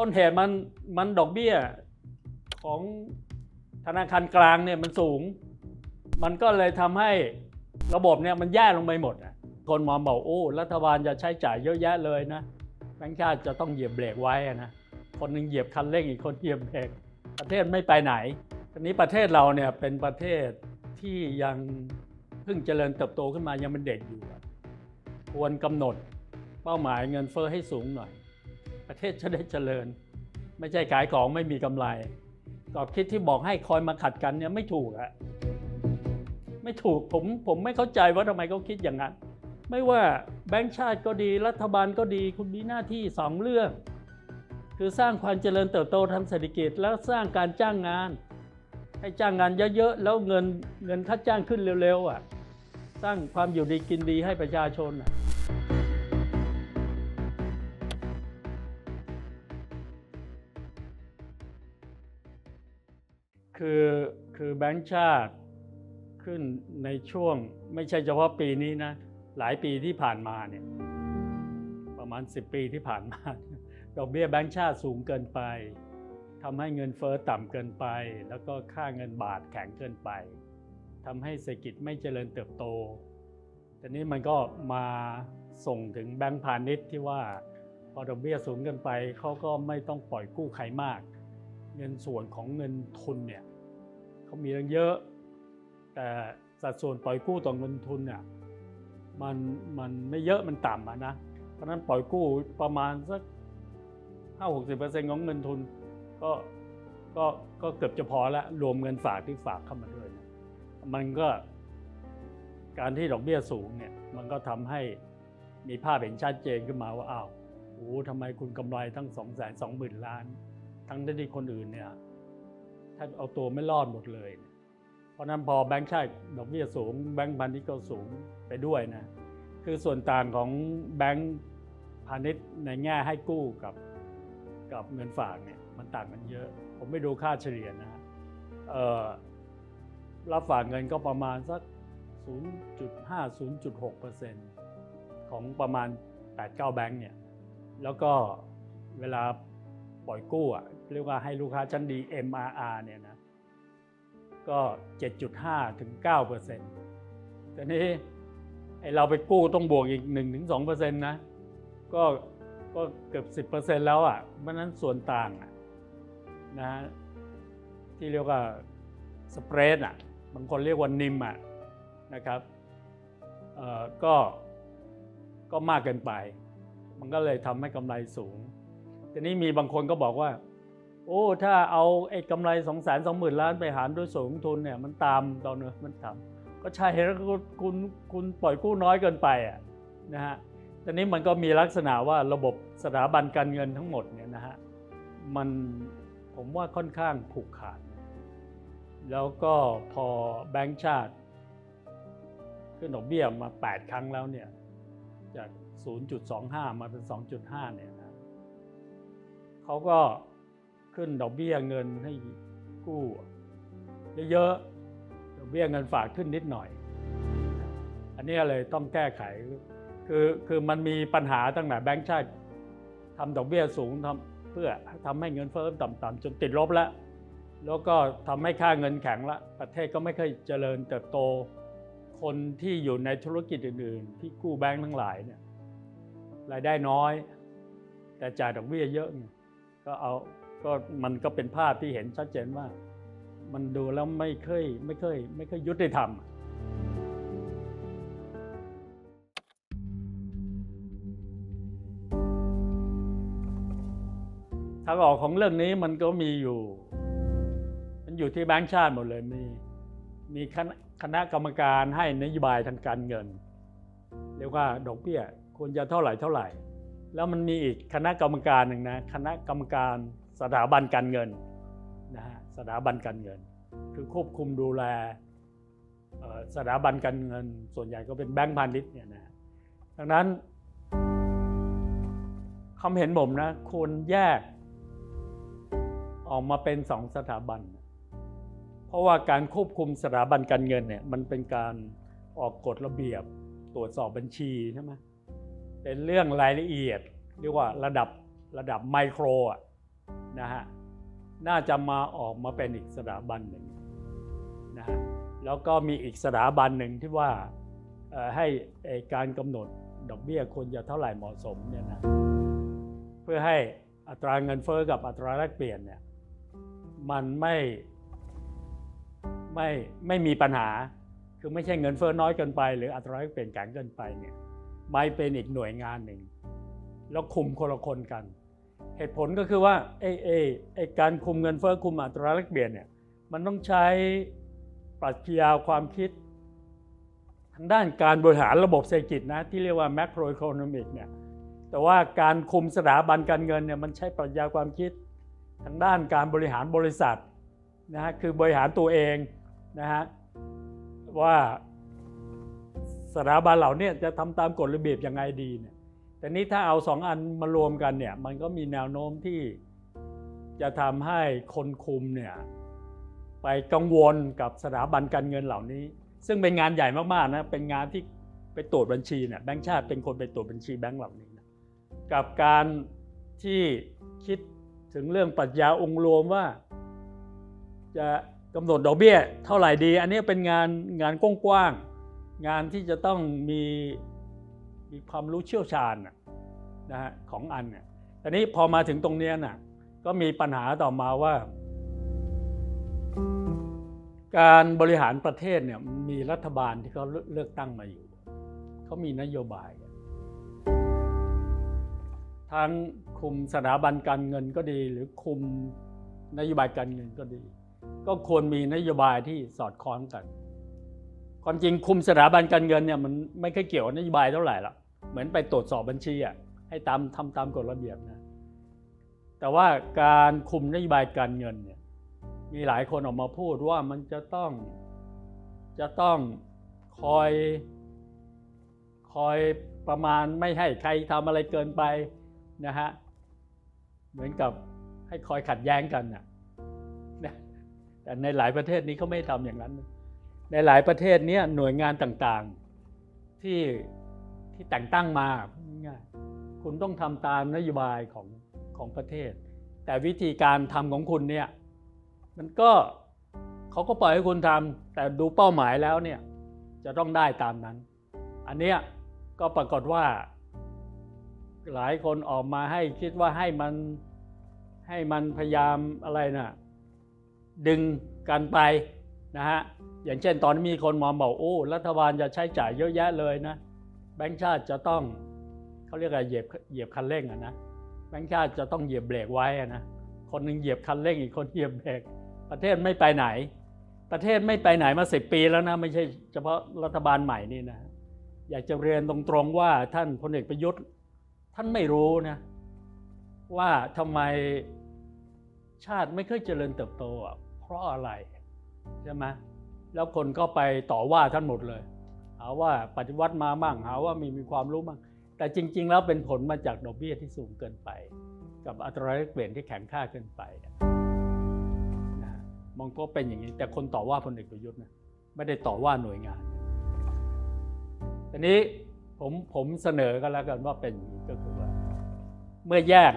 ต้นเหตุมันมันดอกเบี้ยของธนาคารกลางเนี่ยมันสูง มันก็เลยทำให้ระบบเนี่ยมันแย่ลงไปหมดอะคนมองบอกโอ้รัฐบาลจะใช้จ่ายเยอะแยะเลยนะแบงค์ชาติจะต้องเหยียบเบรกไว้นะคนหนึ่งเหยียบคันเร่งอีกคนเหยียบเบรกประเทศไม่ไปไหนทีนี้ประเทศเราเนี่ยเป็นประเทศที่ยังเพิ่งเจริญเติบโตขึ้นมายังเป็นเด็กอยู่ ควรกำหนดเป้าหมายเงินเฟ้อให้สูงหน่อย ประเทศจะได้เจริญ ไม่ใช่ขายของไม่มีกำไรกรอบคิดที่บอกให้คอยมาขัดกันเนี่ยไม่ถูกอะไม่ถูกผมผมไม่เข้าใจว่าทำไมเขาคิดอย่างนั้น ไม่ว่าแบงก์ชาติก็ดีรัฐบาลก็ดีคุณมีหน้าที่สองเรื่อง คือสร้างความเจริญเติบโตทางเศรษฐกิจ แล้วสร้างการจ้างงาน ให้จ้างงานเยอะๆแล้วเงินเงินค่าจ้างขึ้นเร็วๆอะสร้างความอยู่ดีกินดีให้ประชาชนอะ คือคือแบงก์ชาติขึ้นในช่วงไม่ใช่เฉพาะปีนี้นะ หลายปีที่ผ่านมาเนี่ยประมาณ 10 ปีที่ผ่านมาดอกเบี้ยแบงก์ชาติสูงเกินไปทำให้เงินเฟ้อต่ำเกินไป แล้วก็ค่าเงินบาทแข็งเกินไปทำให้เศรษฐกิจไม่เจริญเติบโตทีนี้มันก็มาส่งถึงแบงก์พาณิชย์ที่ว่าพอดอกเบี้ยสูงเกินไปเขาก็ไม่ต้องปล่อยกู้ใครมาก เงินส่วนของเงินทุนเนี่ย เขามีตั้งเยอะ แต่สัดส่วนปล่อยกู้ต่อเงินทุนเนี่ยมันมันไม่เยอะมันต่ำะนะ เพราะนั้นปล่อยกู้ประมาณสักห้าหกสิบเปอร์เซ็นต์ของเงินทุน ก็ก็ก็เกือบจะพอละรวมเงินฝากที่ฝากเข้ามาด้วยนะมันก็การที่ดอกเบี้ยสูงเนี่ยมันก็ทำให้มีภาพเห็นชัดเจนขึ้นมาว่าอ้าวโอ้โหทำไมคุณกำไรทั้งสองแสนสองหมื่นล้าน ทั้งที่คนอื่นเนี่ย แทบเอาตัวไม่รอดหมดเลย เพราะนั้นพอแบงก์ชาติดอกเบี้ยสูง แบงก์พาณิชย์ก็สูงไปด้วยนะ คือส่วนต่างของแบงก์พาณิชย์ในแง่ให้กู้กับกับเงินฝากเนี่ยมันต่างกันเยอะ ผมไม่ดูค่าเฉลี่ยนะรับฝากเงินก็ประมาณสัก 0.5-0.6%ของประมาณ 8-9 แบงก์เนี่ย แล้วก็เวลา ปล่อยกู้อะเรียกว่าให้ลูกค้าชั้นดี MRR เนี่ยนะก็ 7.5 ถึง9เปอร์เซ็นต์แต่นี้ไอเราไปกู้ต้องบวกอีก 1 ถึง2เปอร์เซ็นต์นะก็ก็เกือบ 10เปอร์เซ็นต์แล้วอะเพราะนั้นส่วนต่างนะฮะที่เรียกว่าสเปรดอะบางคนเรียกว่านิมอะนะครับเอ่อก็ก็มากเกินไป มันก็เลยทำให้กำไรสูง ทีนี้มีบางคนก็บอกว่า โอ้ถ้าเอาไอ้กำไร2องแสนสองหมื่นล้านไปหารด้วยสูงทุนเนี่ยมันตามตอนเนอะมันต่ำก็ใช่แล้วก็คุณคุณปล่อยกู้น้อยเกินไปอะนะฮะทีนี้มันก็มีลักษณะว่าระบบสถาบันการเงินทั้งหมดเนี่ยนะฮะมันผมว่าค่อนข้างผูกขาด แล้วก็พอแบงก์ชาติ ขึ้นดอกเบี้ยมา 8 ครั้งแล้วเนี่ยจาก 0.25 มาเป็น 2.5 เนี่ย เขาก็ขึ้นดอกเบี้ยเงินให้กู้เยอะๆ ดอกเบี้ยเงินฝากขึ้นนิดหน่อย อันนี้เลยต้องแก้ไข คือคือมันมีปัญหาตั้งแต่แบงก์ชาติทำดอกเบี้ยสูงทำเพื่อทำให้เงินเฟ้อต่ำๆจนติดลบแล้ว แล้วก็ทำให้ค่าเงินแข็งละ ประเทศก็ไม่ค่อยเจริญเติบโต คนที่อยู่ในธุรกิจอื่นๆ ที่กู้แบงก์ทั้งหลายเนี่ยรายได้น้อย แต่จ่ายดอกเบี้ยเยอะไง ก็เอาก็มันก็เป็นภาพที่เห็นชัดเจนว่า มันดูแล้วไม่เคยไม่เคยไม่เคยยุติธรรมทางออกของเรื่องนี้มันก็มีอยู่ มันอยู่ที่แบงก์ชาติหมดเลยมีมีคณะคณะกรรมการให้นโยบายทางการเงิน เรียกว่าดอกเบี้ยควรจะเท่าไหร่เท่าไหร่ แล้วมันมีอีกคณะกรรมการหนึ่งนะคณะกรรมการสถาบันการเงินนะฮะสถาบันการเงิน คือควบคุมดูแลสถาบันการเงิน ส่วนใหญ่ก็เป็นแบงก์พาณิชย์เนี่ยนะดังนั้นความเห็นผมนะควรแยกออกมาเป็นสองสถาบัน เพราะว่าการควบคุมสถาบันการเงินเนี่ยมันเป็นการออกกฎระเบียบตรวจสอบบัญชีใช่ไหม เป็นเรื่องรายละเอียด เรียกว่าระดับระดับไมโครอะนะฮะน่าจะมาออกมาเป็นอีกสถาบันหนึ่งนะฮะแล้วก็มีอีกสถาบันหนึ่งที่ว่าให้การกำหนดดอกเบี้ยควรจะเท่าไหร่เหมาะสมเนี่ยนะเพื่อให้อัตราเงินเฟ้อกับอัตราแลกเปลี่ยนเนี่ยมันไม่ไม่ไม่มีปัญหาคือไม่ใช่เงินเฟ้อน้อยเกินไป หรืออัตราแลกเปลี่ยนแข็งเกินไปเนี่ย ไม่เป็นอีกหน่วยงานหนึ่ง แล้วคุมคนละคนกัน เหตุผลก็คือว่าไอ้ไอ้ไอ้การคุมเงินเฟ้อคุมอัตราแลกเปลี่ยนเนี่ยมันต้องใช้ปรัชญาความคิด ทางด้านการบริหารระบบเศรษฐกิจนะที่เรียกว่า macroeconomic เนี่ยแต่ว่าการคุมสถาบันการเงินเนี่ยมันใช้ปรัชญาความคิด ทางด้านการบริหารบริษัทนะฮะคือบริหารตัวเองนะฮะว่า สถาบันเหล่านี้จะทำตามกฎระเบียบยังไงดีเนี่ยแต่นี้ถ้าเอาสองอันมารวมกันเนี่ยมันก็มีแนวโน้มที่จะทำให้คนคุมเนี่ยไปกังวลกับสถาบันการเงินเหล่านี้ ซึ่งเป็นงานใหญ่มากๆนะเป็นงานที่ไปตรวจบัญชีเนี่ยแบงก์ชาติเป็นคนไปตรวจบัญชีแบงก์เหล่านี้นะกับการที่คิดถึงเรื่องปรัชญาองค์รวมว่า จะกำหนดดอกเบี้ยเท่าไหร่ดี อันนี้เป็นงานงานกว้างๆ งานที่จะต้องมีมีความรู้เชี่ยวชาญนะฮะของอันเนี่ยแต่นี้พอมาถึงตรงเนี้ยน่ะก็มีปัญหาต่อมาว่า การบริหารประเทศเนี่ยมีรัฐบาลที่เขาเลือกตั้งมาอยู่ เขามีนโยบาย ทั้งคุมสถาบันการเงินก็ดี หรือคุมนโยบายการเงินก็ดี ก็ควรมีนโยบายที่สอดคล้องกัน ความจริงคุมสถาบันการเงินเนี่ยมันไม่ค่อยเกี่ยวกับนโยบายเท่าไหร่หรอกเหมือนไปตรวจสอบบัญชีอะให้ตามทำตามกฎระเบียบนะแต่ว่าการคุมนโยบายการเงินเนี่ยมีหลายคนออกมาพูดว่ามันจะต้องจะต้องคอยคอยประมาณไม่ให้ใครทำอะไรเกินไปนะฮะเหมือนกับให้คอยขัดแย้งกันน่ะแต่ในหลายประเทศนี้เขาไม่ทำอย่างนั้น ในหลายประเทศเนี้ยหน่วยงานต่างๆที่ที่แต่งตั้งมาง่ายคุณต้องทำตามนโยบายของของประเทศ แต่วิธีการทำของคุณเนี่ยมันก็เขาก็ปล่อยให้คุณทำแต่ดูเป้าหมายแล้วเนี่ยจะต้องได้ตามนั้น อันเนี้ยก็ปรากฏว่า หลายคนออกมาให้คิดว่าให้มันให้มันพยายามอะไรนะ่ะดึงกันไป นะฮะอย่างเช่นตอนมีคนมาบอกโอ้รัฐบาลจะใช้จ่ายเยอะแยะเลยนะแบงก์ชาติจะต้องเขาเรียกอะไรเหยียบเหยียบคันเร่งอะนะแบงก์ชาติจะต้องเหยียบเบรกไว้อะนะคนหนึ่งเหยียบคันเร่งอีกคนเหยียบเบรกประเทศไม่ไปไหน ประเทศไม่ไปไหนมาสิบปีแล้วนะไม่ใช่เฉพาะรัฐบาลใหม่นี่นะอยากจะเรียนตรงๆว่าท่านพลเอกประยุทธ์ท่านไม่รู้นะว่าทำไมชาติไม่เคยเจริญเติบโตอะเพราะอะไร ใช่ไหมแล้วคนก็ไปต่อว่าท่านหมดเลย หาว่าปฏิวัติมามั่งหาว่ามีมีความรู้มั่งแต่จริง ๆ แล้วเป็นผลมาจากดอกเบี้ยที่สูงเกินไป กับอัตราแลกเปลี่ยนที่แข็งค่าเกินไปนะมองก็เป็นอย่างนี้ แต่คนต่อว่าพลเอกประยุทธ์นะไม่ได้ต่อว่าหน่วยงานทีนี้ผมผมเสนอกันแล้วกันว่าเป็นก็คือว่า เมื่อแยก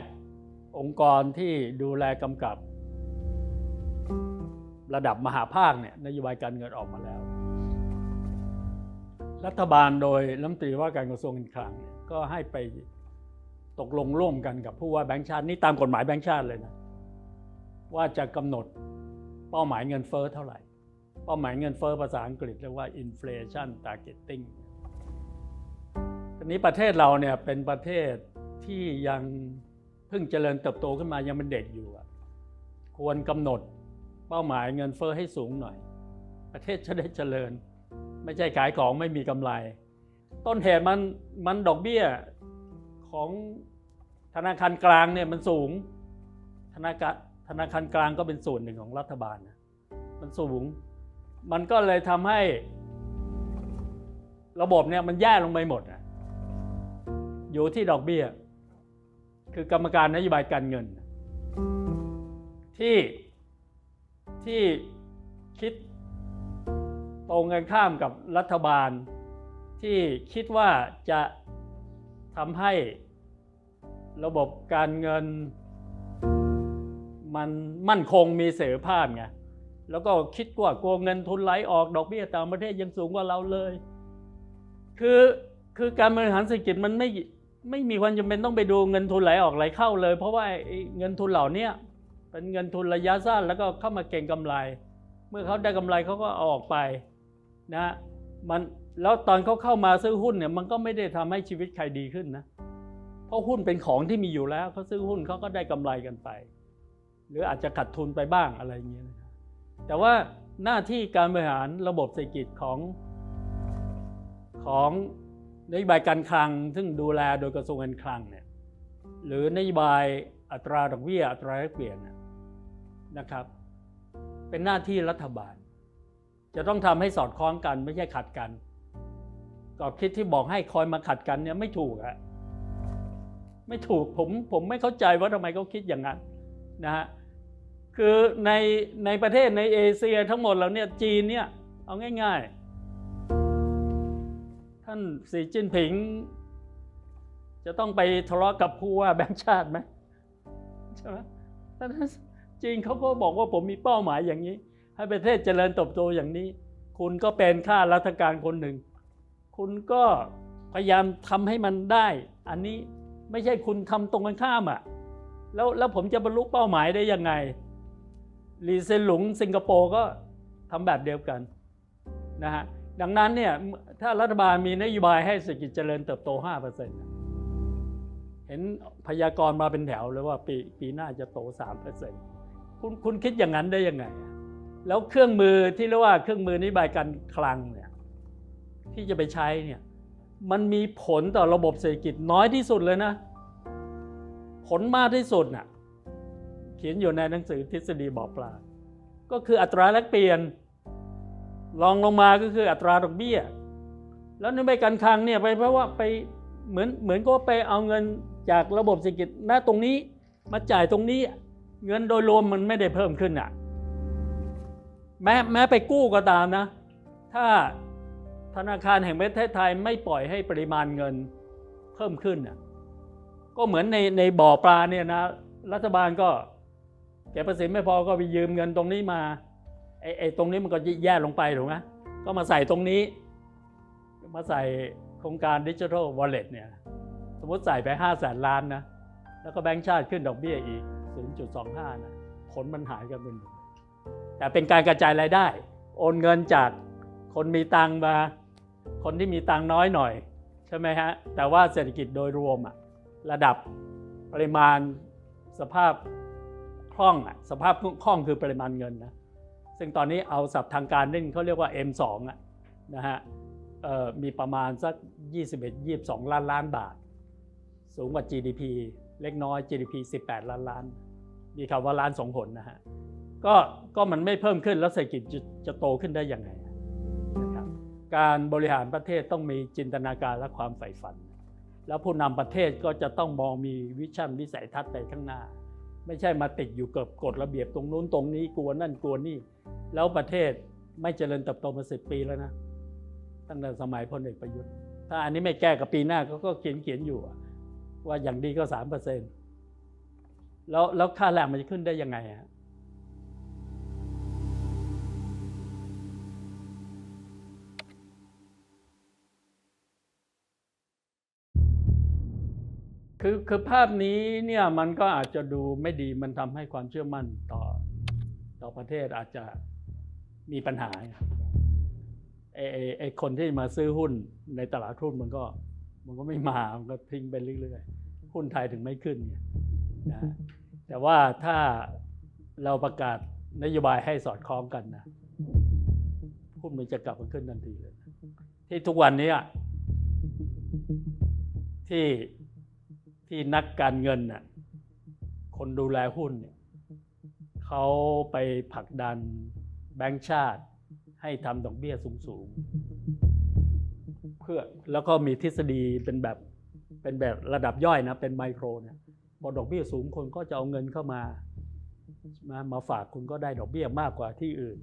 องค์กรที่ดูแลกำกับ ระดับมหาภาคเนี่ยนโยบายการเงินออกมาแล้ว รัฐบาลโดยรัฐมนตรีว่าการกระทรวงการคลังเนี่ยก็ให้ไปตกลงร่วมกันกับผู้ว่าแบงค์ชาตินี่ตามกฎหมายแบงค์ชาติเลยนะว่าจะกำหนดเป้าหมายเงินเฟ้อเท่าไหร่ เป้าหมายเงินเฟ้อภาษาอังกฤษเรียกว่า inflation targeting ทีนี้ประเทศเราเนี่ยเป็นประเทศที่ยังเพิ่งเจริญเติบโตขึ้นมายังเป็นเด็กอยู่ ควรกำหนด เป้าหมายเงินเฟ้อให้สูงหน่อย ประเทศจะได้เจริญ ไม่ใช่ขายของไม่มีกำไร ต้นเหตุมันมันดอกเบี้ยของธนาคารกลางเนี่ยมันสูงธนาคารธนาคารกลางก็เป็นส่วนหนึ่งของรัฐบาลนะมันสูง มันก็เลยทำให้ ระบบเนี่ยมันแย่ลงไปหมดนะอยู่ที่ดอกเบี้ย คือกรรมการนโยบายการเงิน ที่ ที่คิดตรงกันข้ามกับรัฐบาล ที่คิดว่าจะทำให้ระบบการเงิน มันมั่นคงมีเสรีภาพไงแล้วก็คิดว่ากลัวเงินทุนไหลออกดอกเบี้ยต่างประเทศยังสูงกว่าเราเลย คือคือการบริหารเศรษฐกิจมันไม่ไม่มีความจำเป็นต้องไปดูเงินทุนไหลออกไหลเข้าเลย เพราะว่าเงินทุนเหล่านี้ เป็นเงินทุนระยะสั้นแล้วก็เข้ามาเก็งกำไร เมื่อเขาได้กำไรเขาก็เอาออกไปนะมันแล้วตอนเขาเข้ามาซื้อหุ้นเนี่ยมันก็ไม่ได้ทำให้ชีวิตใครดีขึ้นนะเพราะหุ้นเป็นของที่มีอยู่แล้วเขาซื้อหุ้นเขาก็ได้กำไรกันไป หรืออาจจะขาดทุนไปบ้างอะไรอย่างเงี้ยนะแต่ว่าหน้าที่การบริหารระบบเศรษฐกิจของของนโยบายการคลัง ซึ่งดูแลโดยกระทรวงการคลังเนี่ยหรือนโยบายอัตราดอกเบี้ยอัตราแลกเปลี่ยนเนะครับ เป็นหน้าที่รัฐบาล จะต้องทำให้สอดคล้องกันไม่ใช่ขัดกันกรอบคิดที่บอกให้คอยมาขัดกันเนี่ยไม่ถูกอะไม่ถูกผมผมไม่เข้าใจว่าทำไมเขาคิดอย่างนั้นนะฮะคือในในประเทศในเอเชียทั้งหมดแล้วเนี่ยจีนเนี่ยเอาง่าย ๆ ท่านสีจิ้นผิง จะต้องไปทะเลาะกับผู้ว่าแบงค์ชาติไหมใช่ไหมท่าน จีนเขาก็บอกว่าผมมีเป้าหมายอย่างนี้ ให้ประเทศเจริญเติบโตอย่างนี้ คุณก็เป็นข้าราชการคนหนึ่ง คุณก็พยายามทำให้มันได้ อันนี้ไม่ใช่คุณทำตรงกันข้ามอะแล้วแล้วผมจะบรรลุเป้าหมายได้ยังไงลีเซนหลุงสิงคโปร์ก็ทำแบบเดียวกันนะฮะดังนั้นเนี่ยถ้ารัฐบาลมีนโยบายให้เศรษฐกิจเจริญเติบโต 5%เห็นพยากรณ์มาเป็นแถวเลยว่าปีปีหน้าจะโต 3% คุณคุณคิดอย่างนั้นได้ยังไง แล้วเครื่องมือที่เรียกว่าเครื่องมือนโยบายการคลังเนี่ยที่จะไปใช้เนี่ยมันมีผลต่อระบบเศรษฐกิจน้อยที่สุดเลยนะ ผลมากที่สุดน่ะเขียนอยู่ในหนังสือทฤษฎีบอกปลา ก็คืออัตราแลกเปลี่ยนรองลงมาก็คืออัตราดอกเบี้ย แล้วนโยบายการคลังเนี่ยไปเพราะว่าไปเหมือนเหมือนก็ไปเอาเงินจากระบบเศรษฐกิจหน้าตรงนี้มาจ่ายตรงนี้ เงินโดยรวมมันไม่ได้เพิ่มขึ้นอะแม้แม้ไปกู้ก็ตามนะ ถ้าธนาคารแห่งประเทศไทยไม่ปล่อยให้ปริมาณเงินเพิ่มขึ้นน่ะก็เหมือนในในบ่อปลาเนี่ยนะ รัฐบาลก็เก็บภาษีไม่พอก็ไปยืมเงินตรงนี้มาไอ้ไอ้ตรงนี้มันก็แย่ลงไปถูกไหมก็มาใส่ตรงนี้ มาใส่โครงการดิจิทัลวอลเล็ตเนี่ย สมมติใส่ไป5แสนล้านนะ แล้วก็แบงก์ชาติขึ้นดอกเบี้ยอีก 0.25นะผลมันหายกันเป็นหมดแต่เป็นการกระจายรายได้ โอนเงินจากคนมีตังค์มา คนที่มีตังค์น้อยหน่อย ใช่ไหมฮะ แต่ว่าเศรษฐกิจโดยรวมอะระดับปริมาณสภาพคล่องอะสภาพคล่องคือปริมาณเงินนะซึ่งตอนนี้เอาศัพท์ทางการนี่เขาเรียกว่า M2 อะนะฮะมีประมาณสัก 21-22 ล้านล้านบาท สูงกว่า GDP เล็กน้อย GDP 18 ล้านล้าน มีคำว่าล้านสองผลนะฮะก็ก็มันไม่เพิ่มขึ้นแล้วเศรษฐกิจจะจะโตขึ้นได้ยังไงนะครับการบริหารประเทศต้องมีจินตนาการและความใฝ่ฝัน แล้วผู้นำประเทศก็จะต้องมองมีวิชั่นวิสัยทัศน์ไปข้างหน้า ไม่ใช่มาติดอยู่กับกฎระเบียบตรงนู้นตรงนี้กลัวนั่นกลัวนี่ แล้วประเทศไม่เจริญเติบโตมาสิบปีแล้วนะตั้งแต่สมัยพลเอกประยุทธ์ ถ้าอันนี้ไม่แก้กับปีหน้าก็เขียนเขียนอยู่ ว่าอย่างดีก็สามเปอร์เซ็นต์แล้วแล้วค่าแรงมันจะขึ้นได้ยังไงฮะคือคือภาพนี้เนี่ยมันก็อาจจะดูไม่ดีมันทำให้ความเชื่อมั่นต่อต่อประเทศอาจจะมีปัญหาไอ้ไอ้ไอ้คนที่มาซื้อหุ้นในตลาดหุ้นมันก็ มันก็ไม่มา มันก็ทิ้งไปเรื่อยๆหุ้นไทยถึงไม่ขึ้นไงนะแต่ว่าถ้าเราประกาศนโยบายให้สอดคล้องกันนะหุ้นมันจะกลับมาขึ้นทันทีเลย ที่ทุกวันนี้อะที่ที่นักการเงินน่ะคนดูแลหุ้นเนี่ยเขาไปผลักดันแบงก์ชาติให้ทำดอกเบี้ยสูงๆ เพื่อแล้วก็มีทฤษฎีเป็นแบบเป็นแบบระดับย่อยนะ เป็นไมโครเนี่ยพอดอกเบี้ยสูงคนก็จะเอาเงินเข้ามามามาฝากคุณก็ได้ดอกเบี้ยมากกว่าที่อื่น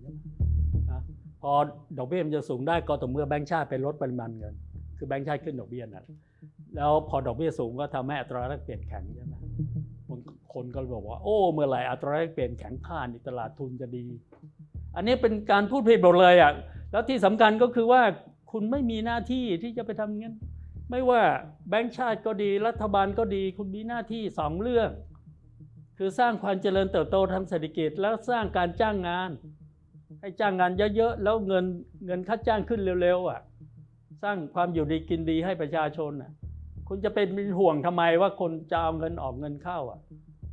นะพอดอกเบี้ยมันจะสูงได้ก็ต่อเมื่อแบงก์ชาติไปลดปริมาณเงิน คือแบงก์ชาติขึ้นดอกเบี้ยนั่นแล้วพอดอกเบี้ยสูงก็ทำให้อัตราแลกเปลี่ยนแข็งใช่ไหมคนคคนก็บอกว่า โอ้เมื่อไหร่อัตราแลกเปลี่ยนแข็งค่านตลาดทุนจะดี อันนี้เป็นการพูดผิดหมดเลยอะแล้วที่สำคัญก็คือว่า คุณไม่มีหน้าที่ที่จะไปทำงั้นไม่ว่าแบงก์ชาติก็ดี รัฐบาลก็ดี คุณมีหน้าที่สองเรื่อง คือสร้างความเจริญเติบโตทางเศรษฐกิจ แล้วสร้างการจ้างงาน ให้จ้างงานเยอะๆแล้วเงินเงินค่าจ้างขึ้นเร็วๆอะ สร้างความอยู่ดีกินดีให้ประชาชนอะ คุณจะเป็นห่วงทำไมว่าคนจะเอาเงินออกเงินเข้าอะ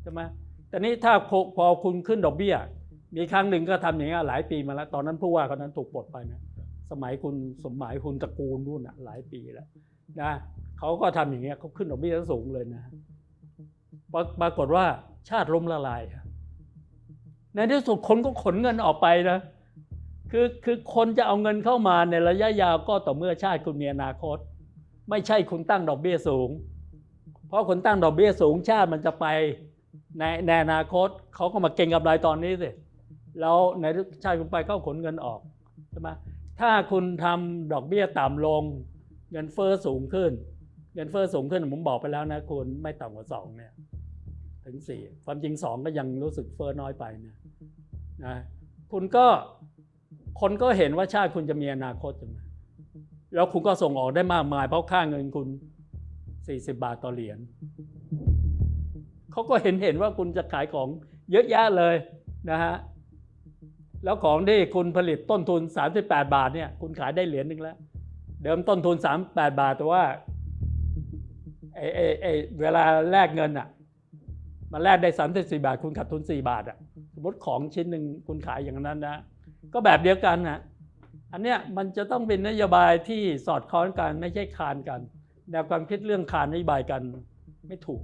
ใช่ไหมแต่นี้ถ้าพอคุณขึ้นดอกเบี้ย มีครั้งหนึ่งก็ทำอย่างนี้ยหลายปีมาแล้ว ตอนนั้นผู้ว่าคนนั้นถูกปลดไปนะ สมัยคุณสมัยคุณตระกูลนู่นอะหลายปีแล้วนะเขาก็ทำอย่างเงี้ยเขาขึ้นดอกเบี้ยสูงเลยนะปรากฏว่าชาติล้มละลายในที่สุดคนก็ขนเงินออกไปนะคือคือคนจะเอาเงินเข้ามาในระยะยาวก็ต่อเมื่อชาติคุณมีอนาคต ไม่ใช่คุณตั้งดอกเบี้ยสูง เพราะคุณตั้งดอกเบี้ยสูงชาติมันจะไปในในอนาคตเขาก็มาเก็งกำไรายตอนนี้สิแล้วในชาติคุณไปเขาขนเงินออกใช่ไหม ถ้าคุณทำดอกเบี้ยต่ำลง เงินเฟ้อสูงขึ้น เงินเฟ้อสูงขึ้นผมบอกไปแล้วนะคุณไม่ต่ำกว่าสองเนี่ยถึงสี่ความจริงสองก็ยังรู้สึกเฟ้อน้อยไปนะนะคุณก็คนก็เห็นว่าชาติคุณจะมีอนาคตใช่ไหมแล้วคุณก็ส่งออกได้มากมาย เพราะค่าเงินคุณสี่สิบาทต่อเหรียญเขาก็เห็นเห็นว่าคุณจะขายของเยอะแยะเลยนะฮะ แล้วของที่คุณผลิตต้นทุน 38 บาทเนี่ยคุณขายได้เหรียญหนึ่งแล้ว เดิมต้นทุน 38 บาทแต่ว่าไอ้ไอ้ไอ้เวลาแลกเงินอะมันแลกได้ 34 บาท คุณขาดทุน 4 บาทอะสมมติของชิ้นหนึ่งคุณขายอย่างนั้นนะ ก็แบบเดียวกันนะอันเนี้ยมันจะต้องเป็นนโยบายที่สอดคล้องกันไม่ใช่คานกันแนวความคิดเรื่องคานนโยบายกันไม่ถูก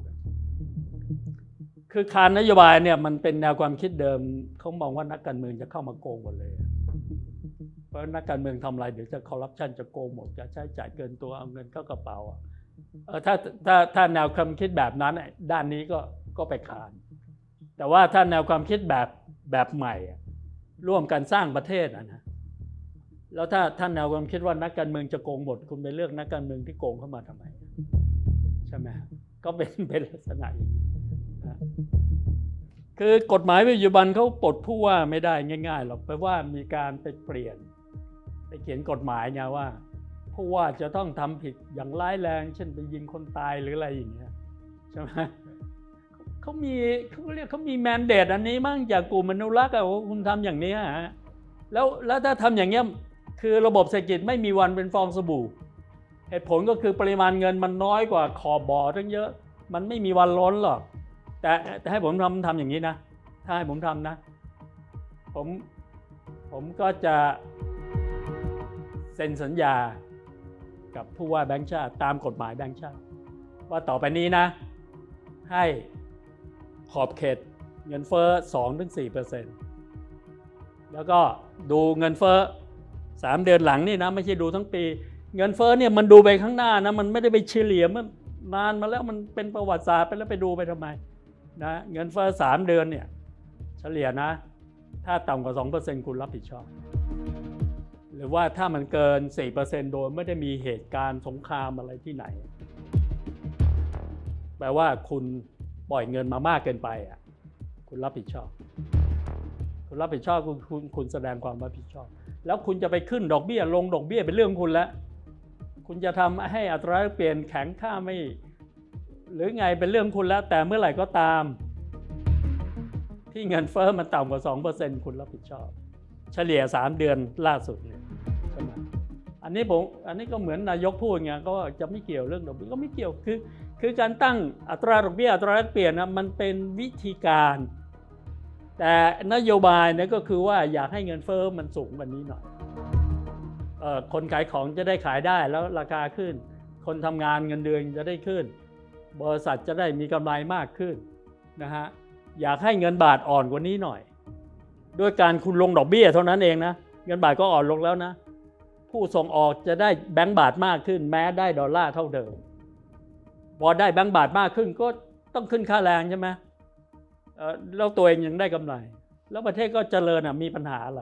คือคานนโยบายเนี่ยมันเป็นแนวความคิดเดิมเขามองว่านักการเมืองจะเข้ามาโกงหมดเลย เพราะนักการเมืองทำอะไรเดี๋ยวจะคอร์รัปชันจะโกงหมดจะใช้จ่ายเกินตัวเอาเงินเข้ากระเป๋าเออถ้าถ้าถ้าแนวความคิดแบบนั้นด้านนี้ก็ก็ไปคาน แต่ว่าถ้าแนวความคิดแบบแบบใหม่อะร่วมกันสร้างประเทศนะแล้วถ้าท่านแนวความคิดว่านักการเมืองจะโกงหมดคุณไปเลือกนักการเมืองที่โกงเข้ามาทำไม ใช่ไหมก็เป็นเป็นลักษณะอย่างนี้นะ คือกฎหมายปัจจุบันเขาปลดผู้ว่าไม่ได้ง่ายๆหรอกแปลว่ามีการไปเปลี่ยน ไปเขียนกฎหมายไงว่า ผู้ว่าจะต้องทำผิดอย่างร้ายแรง เช่นไปยิงคนตายหรืออะไรอย่างเงี้ยใช่ไหมเขามีเขาเรียกเขามีแมนเดตอันนี้มั่งจากกลุ่มมนุรักษ์อะว่าคุณทำอย่างนี้ฮะแล้วแล้วถ้าทำอย่างเงี้ยคือระบบเศรษฐกิจไม่มีวันเป็นฟองสบู่ เหตุผลก็คือปริมาณเงินมันน้อยกว่าขอบบ่อตั้งเยอะ มันไม่มีวันล้นหรอก แต่แต่ให้ผมทำทำอย่างนี้นะ ถ้าให้ผมทำนะ ผมผมก็จะเซ็นสัญญากับผู้ว่าแบงค์ชาติตามกฎหมายแบงค์ชาติ ว่าต่อไปนี้นะ ให้ขอบเขตเงินเฟ้อ2-4%แล้วก็ดูเงินเฟ้อ3 เดือนหลังนี่นะ ไม่ใช่ดูทั้งปี เงินเฟ้อเนี่ยมันดูไปข้างหน้านะ มันไม่ได้ไปเฉลี่ยมันนานมาแล้วมันเป็นประวัติศาสตร์ไปแล้วไปดูไปทำไม นะเงินเฟ้อ3เดือนเนี่ยเฉลี่ยนะ ถ้าต่ำกว่า 2%คุณรับผิดชอบ หรือว่าถ้ามันเกิน 4%โดยไม่ได้มีเหตุการณ์สงครามอะไรที่ไหน แปลว่าคุณปล่อยเงินมามากเกินไปอะคุณรับผิดชอบ คุณรับผิดชอบคุณคุณคุณแสดงความรับผิดชอบ แล้วคุณจะไปขึ้นดอกเบี้ยลงดอกเบี้ยเป็นเรื่องของคุณแล้ว คุณจะทำให้อัตราแลกเปลี่ยนแข็งค่าไม่ หรือไงเป็นเรื่องคุณแล้วแต่เมื่อไหร่ก็ตาม ที่เงินเฟ้อมันต่ำกว่า 2%คุณรับผิดชอบ เฉลี่ย 3 เดือนล่าสุดเนี่ยใช่ไหมอันนี้ผมอันนี้ก็เหมือนนายกพูดไงก็จะไม่เกี่ยวเรื่องดอกเบี้ยก็ไม่เกี่ยวคือ คือการตั้งอัตราดอกเบี้ยอัตราแลกเปลี่ยนนะมันเป็นวิธีการ แต่นโยบายเนี่ยก็คือว่าอยากให้เงินเฟ้อมันสูงกว่านี้หน่อยคนขายของจะได้ขายได้แล้วราคาขึ้น คนทำงานเงินเดือนจะได้ขึ้น บริษัทจะได้มีกำไรมากขึ้นนะฮะอยากให้เงินบาทอ่อนกว่านี้หน่อย ด้วยการคุณลงดอกเบี้ยเท่านั้นเองนะเงินบาทก็อ่อนลงแล้วนะ ผู้ส่งออกจะได้แบงก์บาทมากขึ้น แม้ได้ดอลลาร์เท่าเดิมพอได้แบงก์บาทมากขึ้นก็ต้องขึ้นค่าแรงใช่ไหมแล้วตัวเองยังได้กำไร แล้วประเทศก็เจริญอะมีปัญหาอะไร